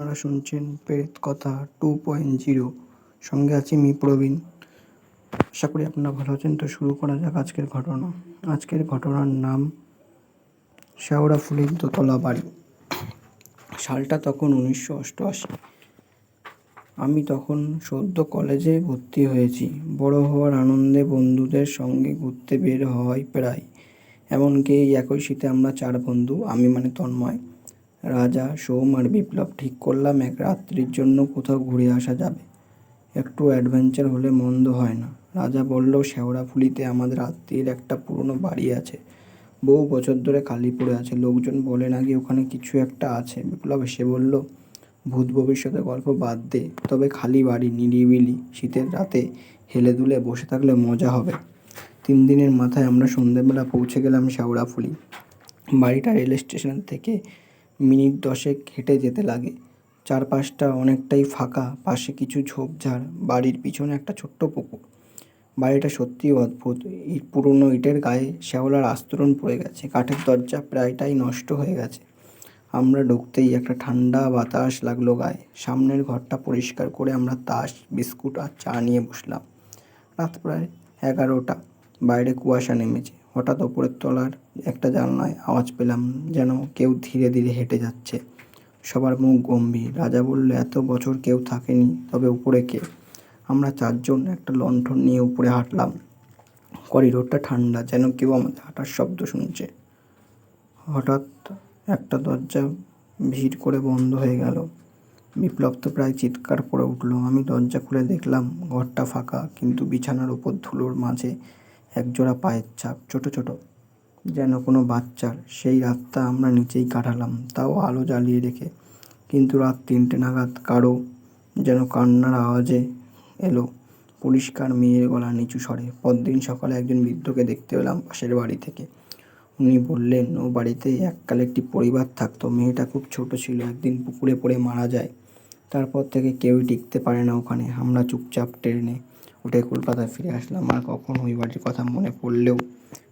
আপনারা শুনছেন প্রেত কথা টু পয়েন্ট জিরো। সঙ্গে আছি মি প্রবীণ। আশা করি আপনারা ভালো আছেন। তো শুরু করা যাক আজকের ঘটনা। আজকের ঘটনার নাম শেওড়া ফুলের দোতলা বাড়ি। সালটা তখন উনিশশো অষ্টআশি। আমি তখন সদ্য কলেজে ভর্তি হয়েছি। বড় হওয়ার আনন্দে বন্ধুদের সঙ্গে ঘুরতে বের হয় প্রায়। এমনকি একই শীতে আমরা চার বন্ধু, আমি মানে তন্ময়। রাজা সোম আর বিপ্লব ঠিক করলাম এক রাত্রির জন্য কোথাও ঘুরে আসা যাবে। একটু অ্যাডভেঞ্চার হলে মন্দ হয় না। রাজা বলল শেওড়াফুলিতে আমাদের আত্মীয়ের একটা পুরনো বাড়ি আছে। বহু বছর ধরে খালি পড়ে আছে। লোকজন বলে নাকি ওখানে কিছু একটা আছে। বিপ্লব এসে বলল, ভূত ভবিষ্যতে গল্প বাদ দে। তবে খালি বাড়ি, নিরিবিলি, শীতের রাতে হেলে দুলে বসে থাকলে মজা হবে। তিন দিনের মাথায় আমরা সন্ধেবেলা পৌঁছে গেলাম শেওড়াফুলি বাড়িটা রেল স্টেশন থেকে মিনিট দশেক হেঁটে যেতে লাগে। চারপাশটা অনেকটাই ফাঁকা, পাশে কিছু ঝোপঝাড়, বাড়ির পিছনে একটা ছোট্ট পুকুর। বাড়িটা সত্যিই অদ্ভুত। ইট পুরনো ইটের গায়ে শ্যাওলার আস্তরণ পড়ে গেছে। কাঠের দরজা প্রায়টাই নষ্ট হয়ে গেছে। আমরা ঢুকতেই একটা ঠান্ডা বাতাস লাগল গায়ে। সামনের ঘরটা পরিষ্কার করে আমরা তাস, বিস্কুট আর চা নিয়ে বসলাম। রাত প্রায় এগারোটা। বাইরে কুয়াশা নেমেছে। হঠাৎ ওপরের তলার একটা জানলায় আওয়াজ পেলাম যেন কেউ ধীরে ধীরে হেঁটে যাচ্ছে। সবার মুখ গম্ভীর। রাজা বলল, এত বছর কেউ থাকেনি, তবে উপরে কে? আমরা চারজন একটা লণ্ঠন নিয়ে উপরে হাঁটলাম। করিডোরটা ঠান্ডা, যেন কেউ আমাদের হাঁটার শব্দ শুনছে। হঠাৎ একটা দরজা ভিড় করে বন্ধ হয়ে গেল। বিপ্লব তো প্রায় চিৎকার করে উঠল। আমি দরজা খুলে দেখলাম, ঘরটা ফাঁকা, কিন্তু বিছানার ওপর ধুলোর মাঝে একজোড়া পায়ের ছাপ, ছোট ছোট। যেন কোনো বাচ্চার সেই রাতটা আমরা নিচেই কাটালাম, তাও আলো জ্বালিয়ে রেখে। কিন্তু রাত তিনটে নাগাদ কারও যেন কান্নার আওয়াজে এলো। পরিষ্কার মেয়ের গলা নিচু স্বরে। পরদিন সকালে একজন বৃদ্ধকে দেখতে পেলাম পাশের বাড়ি থেকে। উনি বললেন, ও বাড়িতে এককালে একটি পরিবার থাকতো। মেয়েটা খুব ছোট ছিল, একদিন পুকুরে পড়ে মারা যায়। তারপর থেকে কেউই টিকতে পারে না ওখানে। আমরা চুপচাপ ট্রেনে উঠে কলকাতায় ফিরে আসলাম। আর কখনো ওই বাড়ির কথা মনে পড়লেও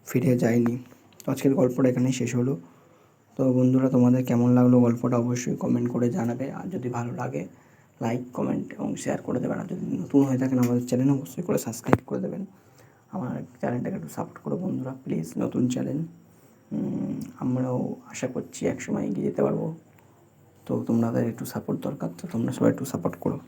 ফিরে যায়নি আজকের গল্পটা এখানেই শেষ হলো। তো বন্ধুরা, তোমাদের কেমন লাগল গল্পটা অবশ্যই কমেন্ট করে জানাবে। আর যদি ভালো লাগে লাইক কমেন্ট এবং শেয়ার করে দেবেন। আর যদি নতুন হয়ে থাকেন আমাদের চ্যানেল অবশ্যই করে সাবস্ক্রাইব করে দেবেন। আমার চ্যানেলটাকে একটু সাপোর্ট করো বন্ধুরা প্লিজ নতুন চ্যানেল আমরাও আশা করছি একসময় এগিয়ে যেতে পারব। তো তোমাদের একটু সাপোর্ট দরকার, তো তোমরা সবাই একটু সাপোর্ট করো।